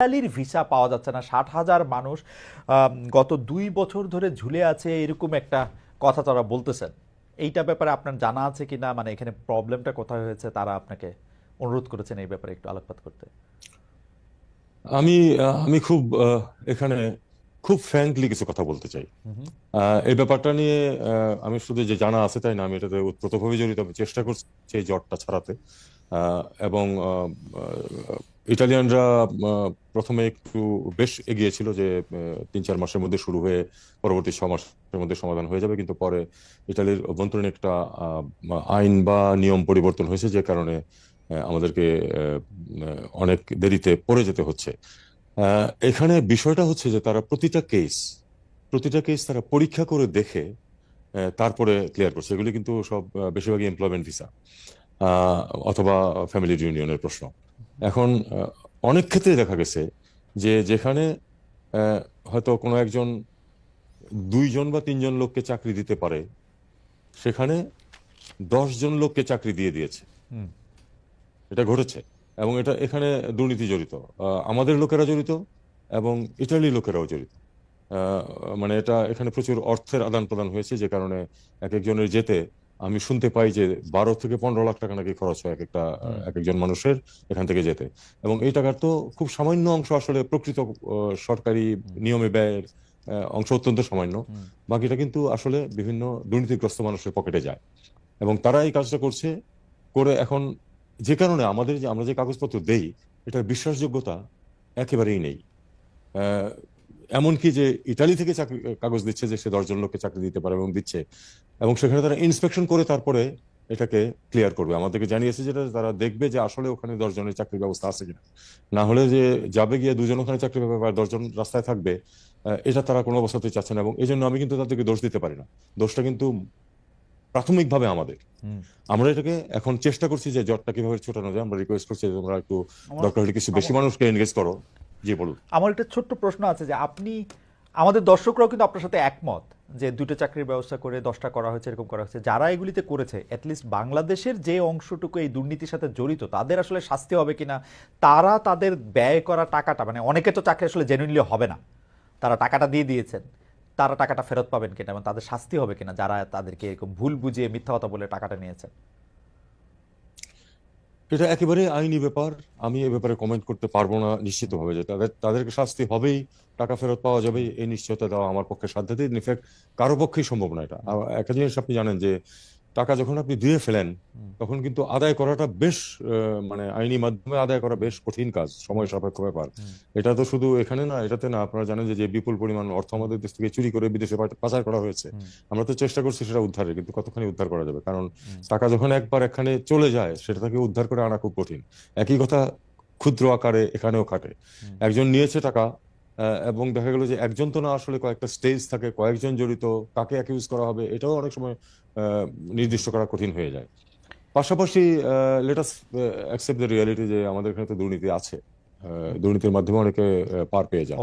ইতালির ভিসা পাওয়া যাচ্ছে না। ষাট হাজার মানুষ গত দুই বছর ধরে ঝুলে আছে এরকম একটা কথা তারা বলতেছেন। এইটা ব্যাপারে আপনার জানা আছে কি না মানে এখানে প্রবলেমটা কোথায় হয়েছে? তারা আপনাকে অনুরোধ করেছেন এই ব্যাপারে একটু আলোকপাত করতে। আমি আমি খুব এখানে খুব ফ্র্যাঙ্কলি কিছু কথা বলতে চাই। এই ব্যাপারটা নিয়ে আমি শুধু যে জানা আছে তাই না আমি এটাতে ওতপ্রোতভাবে জড়িত। আমি চেষ্টা করছি এই জ্বরটা ছাড়াতে। আহ, এবং ইটালিয়ানরা প্রথমে একটু বেশ এগিয়ে ছিল যে তিন চার মাসের মধ্যে শুরু হয়ে পরবর্তী ছ মাসের মধ্যে সমাধান হয়ে যাবে। কিন্তু পরে ইটালির অভ্যন্তরীণ একটা আইন বা নিয়ম পরিবর্তন হয়েছে যে কারণে আমাদেরকে অনেক দেরিতে পড়ে যেতে হচ্ছে। এখানে বিষয়টা হচ্ছে যে তারা প্রতিটা কেস প্রতিটা কেস তারা পরীক্ষা করে দেখে তারপরে ক্লিয়ার করছে। এগুলি কিন্তু সব বেশিরভাগই এমপ্লয়মেন্ট ভিসা অথবা ফ্যামিলি ইউনিয়নের প্রশ্ন। এখন অনেক ক্ষেত্রে দেখা গেছে যে যেখানে হয়তো কোনো একজন দুইজন বা তিনজন লোককে চাকরি দিতে পারে সেখানে দশ জন লোককে চাকরি দিয়ে দিয়েছে। এটা ঘটেছে এবং এটা এখানে দুর্নীতি জড়িত। আমাদের লোকেরা জড়িত এবং ইটালির লোকেরাও জড়িত। মানে এটা এখানে প্রচুর অর্থের আদান প্রদান হয়েছে যে কারণে এক একজনের যেতে আমি শুনতে পাই যে বারো থেকে পনেরো লাখ টাকা নাকি খরচ হয় এক একটা এক একজন মানুষের এখান থেকে যেতে। এবং এই টাকার তো খুব সামান্য অংশ আসলে প্রকৃত সরকারি নিয়মে ব্যয়ের অংশ অত্যন্ত সামান্য। বাকিটা কিন্তু আসলে বিভিন্ন দুর্নীতিগ্রস্ত মানুষের পকেটে যায়। এবং তারা এই কাজটা করছে করে এখন যে কারণে আমাদের যে আমরা যে কাগজপত্র দেই এটার বিশ্বাসযোগ্যতা একেবারেই নেই। এমনকি যে ইটালি থেকে চাকরি কাগজ দিচ্ছে যে সে দশজন লোককে চাকরি দিতে পারে এবং দিচ্ছে। এবং সেখানে তারা ইন্সপেকশন করে তারপরে এটাকে ক্লিয়ার করবে। আমাদেরকে জানিয়েছে যেটা তারা দেখবে যে আসলে ওখানে দশজনের চাকরির ব্যবস্থা আছে কিনা। না হলে যে যাবে গিয়ে দুজন ওখানে চাকরি পাবে আর দশজন রাস্তায় থাকবে এটা তারা কোনো অবস্থাতেই চাচ্ছে না এবং এই জন্য আমি কিন্তু তাদেরকে দোষ দিতে পারি না। দোষটা কিন্তু প্রাথমিকভাবে আমাদের। আমরা এটাকে এখন চেষ্টা করছি যে জটটা কীভাবে ছোটানো যায়। আমরা রিকোয়েস্ট করছি তোমরা একটু দরকার হলে কিছু বেশি মানুষকে এনগেজ করো। জি, বলুন। আমার একটা ছোট্ট প্রশ্ন আছে যে আপনি, আমাদের দর্শকরাও কিন্তু আপনার সাথে একমত যে দুটো চাকরির ব্যবস্থা করে দশটা করা হয়েছে, এরকম করা হয়েছে। যারা এগুলিতে করেছে অ্যাটলিস্ট বাংলাদেশের যে অংশটুকু এই দুর্নীতির সাথে জড়িত, তাদের আসলে শাস্তি হবে কিনা, তারা তাদের ব্যয় করা টাকাটা মানে অনেকে তো চাকরি আসলে জেনুইনলি হবে না। তারা টাকাটা দিয়ে দিয়েছেন, তারা টাকাটা ফেরত পাবেন কিনা, এবং তাদের শাস্তি হবে কিনা, যারা তাদেরকে এরকম ভুল বুঝিয়ে মিথ্যা কথা বলে টাকাটা নিয়েছেন। এটা একেবারে আইনি ব্যাপার। আমি এ ব্যাপারে কমেন্ট করতে পারব না, নিশ্চিতভাবে যে তাদের, তাদেরকে শাস্তি হবেই, টাকা ফেরত পাওয়া যাবে এই নিশ্চয়তা দেওয়া আমার পক্ষে সাধ্যতেই ইনফ্যাক্ট কারও পক্ষেই সম্ভব না এটা। একটা জিনিস আপনি জানেন যে টাকা যখন আপনি দিয়ে ফেলেন তখন কিন্তু আদায় করাটা বেশ মানে আইনি মাধ্যমে আদায় করা বেশ কঠিন কাজ সময় সাপেক্ষ ব্যাপার। এটা তো শুধু এখানে না এটাতে না আপনারা জানেন যে বিপুল পরিমাণ অর্থ আমাদের দেশ থেকে চুরি করে বিদেশে পাচার করা হয়েছে। আমরা তো চেষ্টা করছি সেটা উদ্ধারের কিন্তু কতখানি উদ্ধার করা যাবে? কারণ টাকা যখন একবার এখানে চলে যায় সেটা থেকে উদ্ধার করে আনা খুব কঠিন। একই কথা ক্ষুদ্র আকারে এখানেও খাটে। একজন নিয়েছে টাকা এবং দেখা গেল যে একজন তো না আসলে কয়েকটা স্টেজ থাকে, কয়েকজন জড়িত, কাকে অ্যাকিউজ করা হবে, এটাও অনেক সময় নির্দিষ্ট করা কঠিন হয়ে যায়। পাশাপাশি লেটাস অ্যাকসেপ্ট দ্য রিয়ালিটি যে আমাদের এখানে তো দুর্নীতি আছে। দুর্নীতির মাধ্যমে অনেকে পার পেয়ে যায়